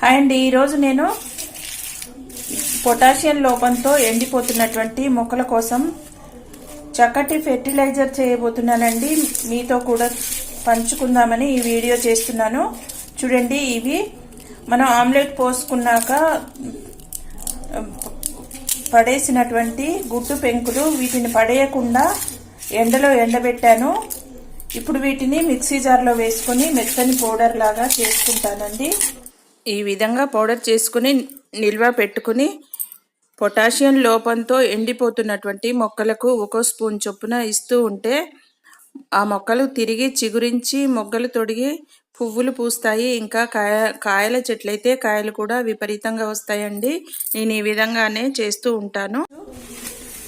Hi అండి. ఈరోజు నేను పొటాషియం లోపంతో ఎండిపోతున్నటువంటి మొక్కల కోసం చక్కటి ఫెర్టిలైజర్ చేయబోతున్నానండి. మీతో కూడా పంచుకుందామని ఈ వీడియో చేస్తున్నాను. చూడండి ఇవి మనం ఆమ్లెట్ పోసుకున్నాక పడేసినటువంటి గుడ్డు పెంకులు వీటిని పడేయకుండా ఎండలో ఎండబెట్టాను. ఇప్పుడు వీటిని మిక్సీ జార్లో వేసుకొని మెత్తని పౌడర్ లాగా చేసుకుంటానండి. ఈ విధంగా పౌడర్ చేసుకుని నిల్వ పెట్టుకుని పొటాషియం లోపంతో ఎండిపోతున్నటువంటి మొక్కలకు ఒక్కో స్పూన్ చొప్పున ఇస్తూ ఉంటే ఆ మొక్కలు తిరిగి చిగురించి మొగ్గలు తొడిగి పువ్వులు పూస్తాయి. ఇంకా కాయ కాయల చెట్లయితే కాయలు కూడా విపరీతంగా వస్తాయండి. నేను ఈ విధంగానే చేస్తూ ఉంటాను.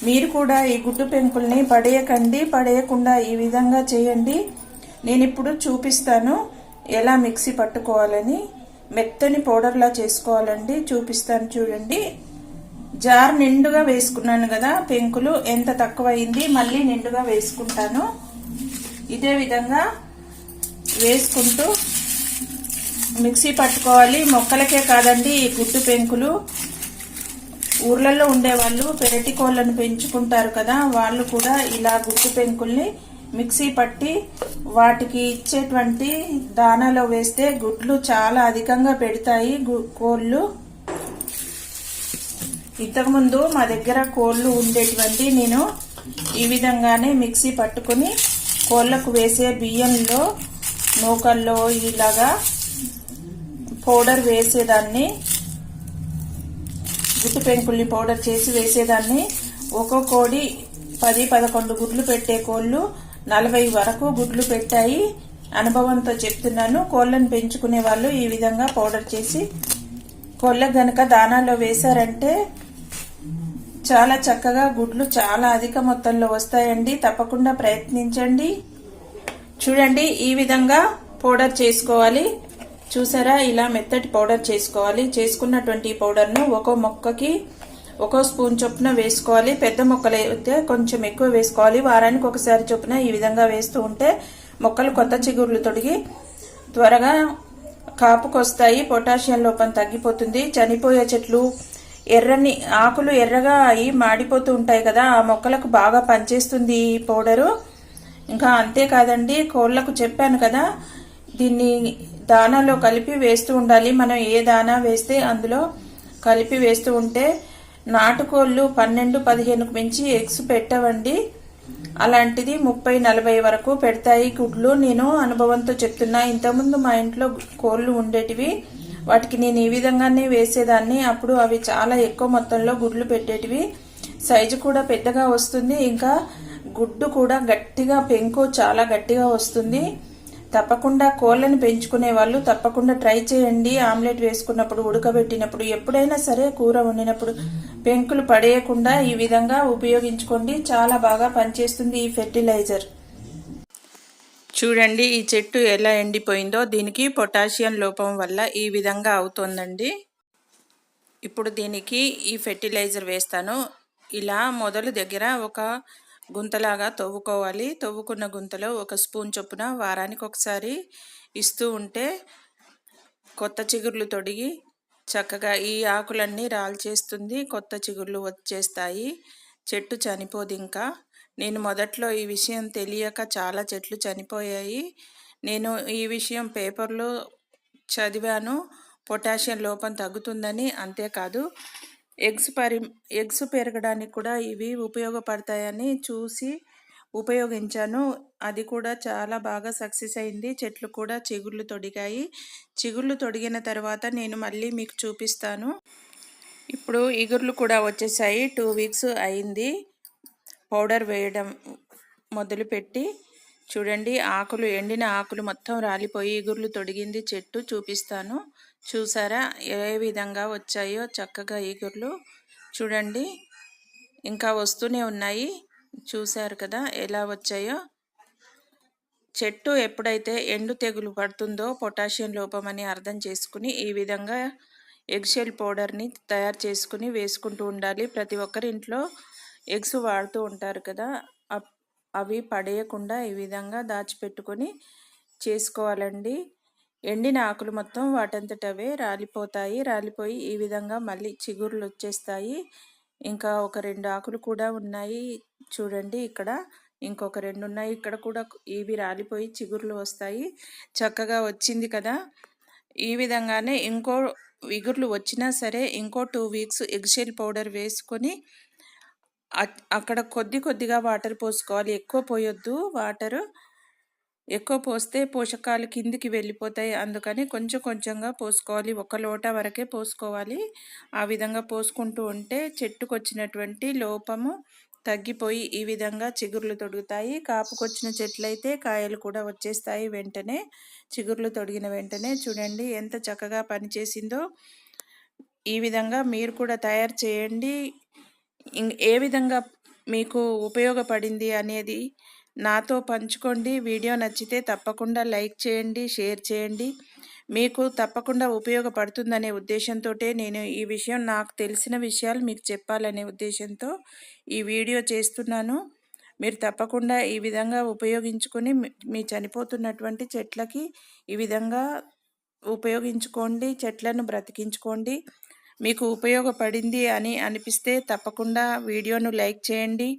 మీరు కూడా ఈ గుడ్డు పెంకుల్ని పడేయకండి పడేయకుండా ఈ విధంగా చేయండి. నేను ఇప్పుడు చూపిస్తాను ఎలా మిక్సీ పట్టుకోవాలని. మెత్తని పౌడర్లా చేసుకోవాలండి చూపిస్తాను చూడండి. జార్ నిండుగా వేసుకున్నాను కదా పెంకులు ఎంత తక్కువ అయింది మళ్ళీ నిండుగా వేసుకుంటాను. ఇదే విధంగా వేసుకుంటూ మిక్సీ పట్టుకోవాలి. మొక్కలకే కాదండి ఈ గుడ్డు పెంకులు. ఊర్లలో ఉండేవాళ్ళు పెరటి కోళ్ళను పెంచుకుంటారు కదా వాళ్ళు కూడా ఇలా గుడ్డు పెంకుల్ని మిక్సీ పట్టి వాటికి ఇచ్చేటువంటి దానాలో వేస్తే గుడ్లు చాలా అధికంగా పెడతాయి కోళ్ళు. ఇంతకుముందు మా దగ్గర కోళ్ళు ఉండేటువంటి నేను ఈ విధంగానే మిక్సీ పట్టుకుని కోళ్ళకు వేసే బియ్యంలో నూకల్లో ఇలాగా పౌడర్ వేసేదాన్ని. గుట్టు పెంకుల్ని పౌడర్ చేసి వేసేదాన్ని. ఒక్కో కోడి పది పదకొండు గుడ్లు పెట్టే కోళ్ళు నలభై వరకు గుడ్లు పెట్టాయి. అనుభవంతో చెప్తున్నాను కోళ్ళను పెంచుకునే వాళ్ళు ఈ విధంగా పౌడర్ చేసి కోళ్ళకు గనక దానాల్లో వేశారంటే చాలా చక్కగా గుడ్లు చాలా అధిక మొత్తంలో వస్తాయండి. తప్పకుండా ప్రయత్నించండి. చూడండి ఈ విధంగా పౌడర్ చేసుకోవాలి. చూసారా? ఇలా మెత్తటి పౌడర్ చేసుకోవాలి. చేసుకున్నటువంటి పౌడర్ను ఒక్కో మొక్కకి ఒక్కో స్పూన్ చొప్పున వేసుకోవాలి. పెద్ద మొక్కలు అయితే కొంచెం ఎక్కువ వేసుకోవాలి. వారానికి ఒకసారి చొప్పున ఈ విధంగా వేస్తూ ఉంటే మొక్కలు కొత్త చిగుర్లు తొడిగి త్వరగా కాపుకొస్తాయి. పొటాషియం లోపం తగ్గిపోతుంది. చనిపోయే చెట్లు ఎర్రని ఆకులు ఎర్రగా అయి మాడిపోతూ ఉంటాయి కదా ఆ మొక్కలకు బాగా పనిచేస్తుంది ఈ పౌడరు. ఇంకా అంతేకాదండి కోళ్ళకు చెప్పాను కదా దీన్ని దానాలో కలిపి వేస్తూ ఉండాలి. మనం ఏ దానా వేస్తే అందులో కలిపి వేస్తూ ఉంటే నాటుకోళ్ళు పన్నెండు పదిహేనుకు మించి ఎగ్స్ పెట్టవండి. అలాంటిది ముప్పై నలభై వరకు పెడతాయి గుడ్లు. నేను అనుభవంతో చెప్తున్నా ఇంతకుముందు మా ఇంట్లో కోళ్ళు ఉండేటివి. వాటికి నేను ఈ విధంగానే వేసేదాన్ని. అప్పుడు అవి చాలా ఎక్కువ మొత్తంలో గుడ్లు పెట్టేటివి. సైజు కూడా పెద్దగా వస్తుంది. ఇంకా గుడ్డు కూడా గట్టిగా పెంకు చాలా గట్టిగా వస్తుంది. తప్పకుండా కోళ్ళని పెంచుకునే వాళ్ళు తప్పకుండా ట్రై చేయండి. ఆమ్లెట్ వేసుకున్నప్పుడు ఉడకబెట్టినప్పుడు ఎప్పుడైనా సరే కూర వండినప్పుడు పెంకులు పడేయకుండా ఈ విధంగా ఉపయోగించుకోండి. చాలా బాగా పనిచేస్తుంది ఈ ఫెర్టిలైజర్. చూడండి ఈ చెట్టు ఎలా ఎండిపోయిందో. దీనికి పొటాషియం లోపం వల్ల ఈ విధంగా అవుతుందండి. ఇప్పుడు దీనికి ఈ ఫెర్టిలైజర్ వేస్తాను. ఇలా మొదలు దగ్గర ఒక గుంతలాగా తవ్వుకోవాలి. తవ్వుకున్న గుంతలో ఒక స్పూన్ చొప్పున వారానికి ఒకసారి ఇస్తూ ఉంటే కొత్త చిగుర్లు తొడిగి చక్కగా ఈ ఆకులన్నీ రాల్చేస్తుంది. కొత్త చిగుర్లు వచ్చేస్తాయి. చెట్టు చనిపోదు ఇంకా. నేను మొదట్లో ఈ విషయం తెలియక చాలా చెట్లు చనిపోయాయి. నేను ఈ విషయం పేపర్లో చదివాను. పొటాషియం లోపం తగ్గుతుందని అంతేకాదు ఎగ్స్ పరి ఎగ్స్ పెరగడానికి కూడా ఇవి ఉపయోగపడతాయని చూసి ఉపయోగించాను. అది కూడా చాలా బాగా సక్సెస్ అయింది. చెట్లు కూడా చిగుళ్ళు తొడిగాయి. చిగుళ్ళు తొడిగిన తర్వాత నేను మళ్ళీ మీకు చూపిస్తాను. ఇప్పుడు ఇగుర్లు కూడా వచ్చేసాయి. టూ వీక్స్ అయింది. పౌడర్ వేయడం మొదలుపెట్టి చూడండి ఆకులు ఎండిన ఆకులు మొత్తం రాలిపోయి ఇగుర్లు తొడిగింది చెట్టు. చూపిస్తాను. చూసారా? ఏ విధంగా వచ్చాయో చక్కగా ఈగుర్లు. చూడండి ఇంకా వస్తూనే ఉన్నాయి. చూశారు కదా ఎలా వచ్చాయో. చెట్టు ఎప్పుడైతే ఎండు తెగులు పడుతుందో పొటాషియం లోపం అని అర్థం చేసుకుని ఈ విధంగా ఎగ్షెల్ పౌడర్ని తయారు చేసుకుని వేసుకుంటూ ఉండాలి. ప్రతి ఒక్కరి ఇంట్లో ఎగ్స్ వాడుతూ ఉంటారు కదా. అవి పడేయకుండా ఈ విధంగా దాచిపెట్టుకొని చేసుకోవాలండి. ఎండిన ఆకులు మొత్తం వాటంతటవే రాలిపోతాయి. రాలిపోయి ఈ విధంగా మళ్ళీ చిగుర్లు వచ్చేస్తాయి ఇంకా ఒక రెండు ఆకులు కూడా ఉన్నాయి. చూడండి ఇక్కడ ఇంకొక రెండు ఉన్నాయి ఇక్కడ కూడా ఇవి రాలిపోయి చిగుర్లు వస్తాయి. చక్కగా వచ్చింది కదా! ఈ విధంగానే ఇంకో ఇగుర్లు వచ్చినా సరే ఇంకో టూ వీక్స్ ఎగ్షెల్ పౌడర్ వేసుకొని అక్కడ కొద్ది కొద్దిగా వాటర్ పోసుకోవాలి. ఎక్కువ పోయొద్దు. వాటరు ఎక్కువ పోస్తే పోషకాలు కిందికి వెళ్ళిపోతాయి. అందుకని కొంచెం కొంచెంగా పోసుకోవాలి. ఒక లోట వరకే పోసుకోవాలి. ఆ విధంగా పోసుకుంటూ ఉంటే చెట్టుకొచ్చినటువంటి లోపము తగ్గిపోయి ఈ విధంగా చిగుర్లు తొడుగుతాయి. కాపుకొచ్చిన చెట్లయితే కాయలు కూడా వచ్చేస్తాయి వెంటనే. చిగుర్లు తొడిగిన వెంటనే చూడండి ఎంత చక్కగా పనిచేసిందో. ఈ విధంగా మీరు కూడా తయారు చేయండి. ఇం- ఏ విధంగా మీకు ఉపయోగపడింది అనేది నాతో పంచుకోండి. వీడియో నచ్చితే తప్పకుండా లైక్ చేయండి షేర్ చేయండి. మీకు తప్పకుండా ఉపయోగపడుతుందనే ఉద్దేశంతో నేను ఈ విషయం నాకు తెలిసిన విషయాలు మీకు చెప్పాలనే ఉద్దేశంతో ఈ వీడియో చేస్తున్నాను. మీరు తప్పకుండా ఈ విధంగా ఉపయోగించుకొని మీ- మీ చనిపోతున్నటువంటి చెట్లకి ఈ విధంగా ఉపయోగించుకోండి చెట్లను బ్రతికించుకోండి. మీకు ఉపయోగపడింది అని అనిపిస్తే తప్పకుండా వీడియోను లైక్ చేయండి.